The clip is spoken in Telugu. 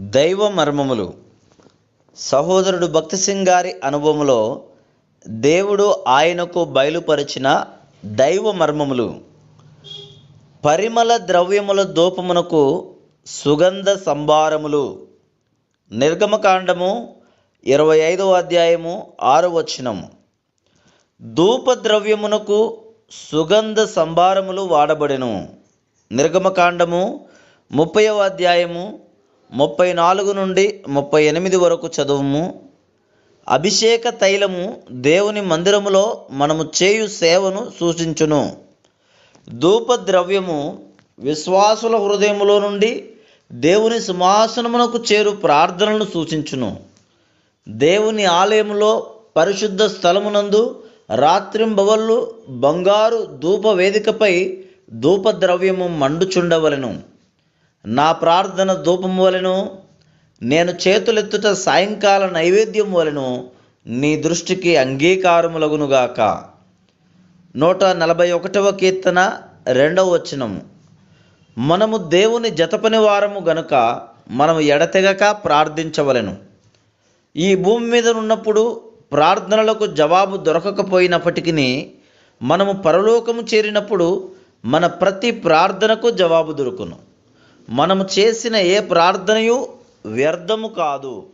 దైవ మర్మములు. సహోదరుడు భక్తి సింగ్ గారి అనుభవంలో దేవుడు ఆయనకు బయలుపరిచిన దైవ మర్మములు. పరిమళ ద్రవ్యముల దూపమునకు సుగంధ సంభారములు. నిర్గమకాండము ఇరవై ఐదవ అధ్యాయము ఆరు వచనము. ధూప ద్రవ్యమునకు సుగంధ సంభారములు వాడబడెను. నిర్గమకాండము ముప్పైవ అధ్యాయము ముప్పై నాలుగు నుండి ముప్పై ఎనిమిది వరకు చదువుము. అభిషేక తైలము దేవుని మందిరములో మనము చేయు సేవను సూచించును. ధూపద్రవ్యము విశ్వాసుల హృదయములో నుండి దేవుని సింహాసనమునకు చేరు ప్రార్థనలను సూచించును. దేవుని ఆలయములో పరిశుద్ధ స్థలమునందు రాత్రింబవళ్ళు బంగారు ధూప వేదికపై ధూపద్రవ్యము మండుచుండవలను మండుచుండవలెను. నా ప్రార్థన ధూపం వలెను నేను చేతులెత్తుట సాయంకాల నైవేద్యం వలెను నీ దృష్టికి అంగీకారములగునుగాక. నూట నలభై ఒకటవ కీర్తన రెండవ వచనము. మనము దేవుని జతపని వారము గనుక మనము ఎడతెగక ప్రార్థించవలెను. ఈ భూమి మీద ఉన్నప్పుడు ప్రార్థనలకు జవాబు దొరకకపోయినప్పటికీ మనము పరలోకము చేరినప్పుడు మన ప్రతి ప్రార్థనకు జవాబు దొరుకును. మనము చేసిన ఏ ప్రార్థనయు వ్యర్థము కాదు.